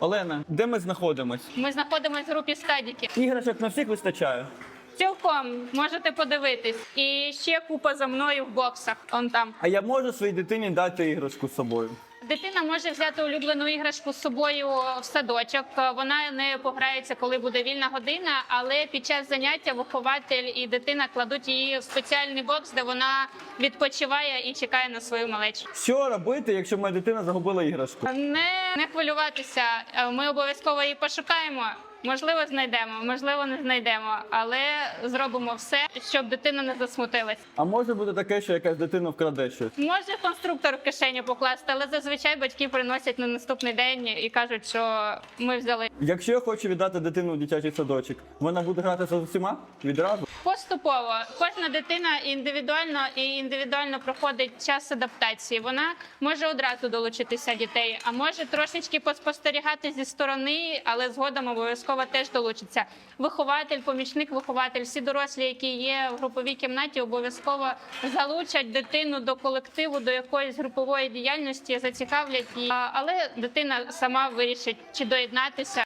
Олена, де ми знаходимось? Ми знаходимося в групі стадіки. Іграшок на всіх вистачає. Цілком можете подивитись. І ще купа за мною в боксах. Он там. А я можу своїй дитині дати іграшку з собою. Дитина може взяти улюблену іграшку з собою в садочок. Вона не пограється, коли буде вільна година, але під час заняття вихователь і дитина кладуть її в спеціальний бокс, де вона відпочиває і чекає на свою малечу. Що робити, якщо моя дитина загубила іграшку? Не, не хвилюватися. Ми обов'язково її пошукаємо. Можливо, знайдемо, можливо, не знайдемо, але зробимо все, щоб дитина не засмутилась. А може бути таке, що якась дитина вкраде щось. Може конструктор в кишеню покласти, але зазвичай батьки приносять на наступний день і кажуть, що ми взяли. Якщо я хочу віддати дитину в дитячий садочок, вона буде гратися з усіма відразу. Поступово кожна дитина індивідуально і індивідуально проходить час адаптації. Вона може одразу долучитися дітей, а може трошечки поспостерігати зі сторони, але згодом обов'язково теж долучиться. Вихователь, помічник, вихователь, всі дорослі, які є в груповій кімнаті, обов'язково залучать дитину до колективу, до якоїсь групової діяльності, зацікавлять її. Але дитина сама вирішить, чи доєднатися.